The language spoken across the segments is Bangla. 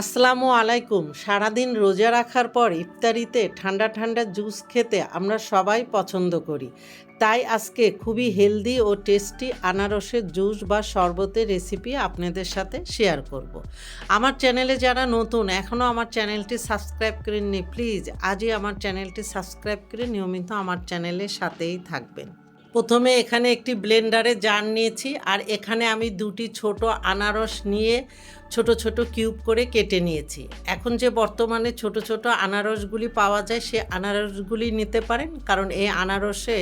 আসসালামু আলাইকুম। সারাদিন রোজা রাখার পর ইফতারিতে ঠান্ডা ঠান্ডা জুস খেতে আমরা সবাই পছন্দ করি। তাই আজকে খুবই হেলদি ও টেস্টি আনারসের জুস বা শরবতের রেসিপি আপনাদের সাথে শেয়ার করব। আমার চ্যানেলে যারা নতুন এখনও আমার চ্যানেলটি সাবস্ক্রাইব করেননি, প্লিজ আজই আমার চ্যানেলটি সাবস্ক্রাইব করে নিয়মিত আমার চ্যানেলের সাথেই থাকবেন। প্রথমে এখানে একটি ব্লেন্ডারে জার নিয়েছি আর এখানে আমি দুটি ছোট আনারস নিয়ে ছোট ছোট কিউব করে কেটে নিয়েছি। এখন যে বর্তমানে ছোট ছোট আনারসগুলি পাওয়া যায়, সে আনারসগুলি নিতে পারেন কারণ এই আনারসে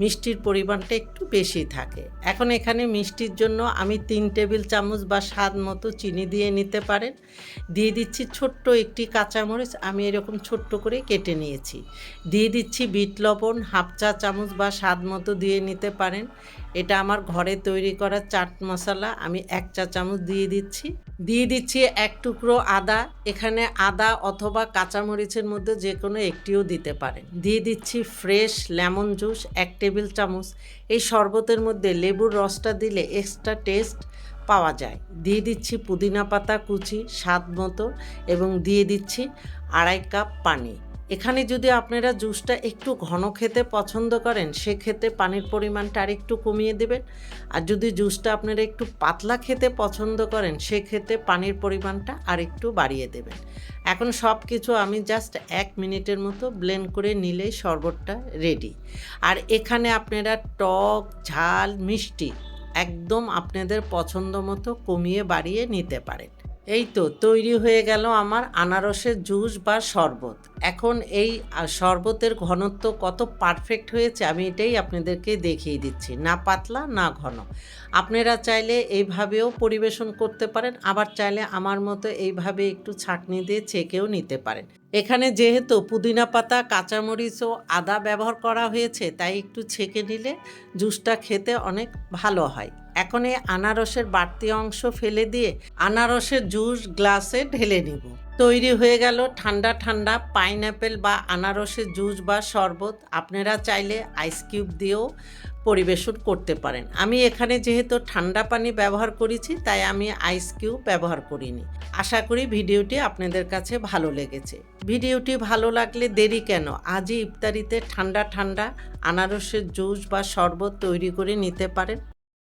মিষ্টির পরিমাণটা একটু বেশি থাকে। এখন এখানে মিষ্টির জন্য আমি তিন টেবিল চামচ বা স্বাদ মতো চিনি দিয়ে নিতে পারেন। দিয়ে দিচ্ছি ছোট্ট একটি কাঁচামরিচ, আমি এরকম ছোট্ট করে কেটে নিয়েছি। দিয়ে দিচ্ছি বিট লবণ, হাফ চা চামচ বা স্বাদ মতো দিয়ে নিতে পারেন। এটা আমার ঘরে তৈরি করা চাট মশলা। আমি এক চা চামচ দিয়ে দিচ্ছি। দিয়ে দিচ্ছি এক টুকরো আদা। এখানে আদা অথবা কাঁচামরিচের মধ্যে যে কোনো একটিও দিতে পারেন। দিয়ে দিচ্ছি ফ্রেশ লেমন জুস এক টেবিল চামচ। এই শরবতের মধ্যে লেবুর রসটা দিলে এক্সট্রা টেস্ট পাওয়া যায়। দিয়ে দিচ্ছি পুদিনা পাতা কুচি স্বাদ মতো এবং দিয়ে দিচ্ছি আড়াই কাপ পানি। এখানে যদি আপনারা জুসটা একটু ঘন খেতে পছন্দ করেন, সেক্ষেত্রে পানির পরিমাণটা আর একটু কমিয়ে দেবেন। আর যদি জুসটা আপনারা একটু পাতলা খেতে পছন্দ করেন, সেক্ষেত্রে পানির পরিমাণটা আর একটু বাড়িয়ে দেবেন। এখন সব কিছু আমি জাস্ট এক মিনিটের মতো ব্লেন্ড করে নিলেই শরবতটা রেডি আর এখানে আপনারা টক, ঝাল, মিষ্টি একদম আপনাদের পছন্দ মতো কমিয়ে বাড়িয়ে নিতে পারেন। এই তো তৈরি হয়ে গেল আমার আনারসের জুস বা শরবত। এখন এই শরবতের ঘনত্ব কত পারফেক্ট হয়েছে আমি এটাই আপনাদেরকে দেখিয়ে দিচ্ছি। না পাতলা, না ঘন। আপনারা চাইলে এইভাবেও পরিবেশন করতে পারেন, আবার চাইলে আমার মতো এইভাবে একটু ছাঁকনি দিয়ে ছেঁকেও নিতে পারেন। এখানে যেহেতু পুদিনা পাতা, কাঁচামরিচ ও আদা ব্যবহার করা হয়েছে, তাই একটু ছেঁকে নিলে জুসটা খেতে অনেক ভালো হয়। এখন এই আনারসের বাড়তি অংশ ফেলে দিয়ে আনারসের জুস গ্লাসে ঢেলে নিব। তৈরি হয়ে গেল ঠান্ডা ঠান্ডা পাইনঅ্যাপেল বা আনারসের জুস বা শরবত। আপনারা চাইলে আইস কিউব দিয়েও পরিবেশন করতে পারেন। আমি এখানে যেহেতু ঠান্ডা পানি ব্যবহার করেছি, তাই আমি আইস কিউব ব্যবহার করিনি। আশা করি ভিডিওটি আপনাদের কাছে ভালো লেগেছে। ভিডিওটি ভালো লাগলে দেরি কেন? আজই ইফতারিতে ঠান্ডা ঠান্ডা আনারসের জুস বা শরবত তৈরি করে নিতে পারেন।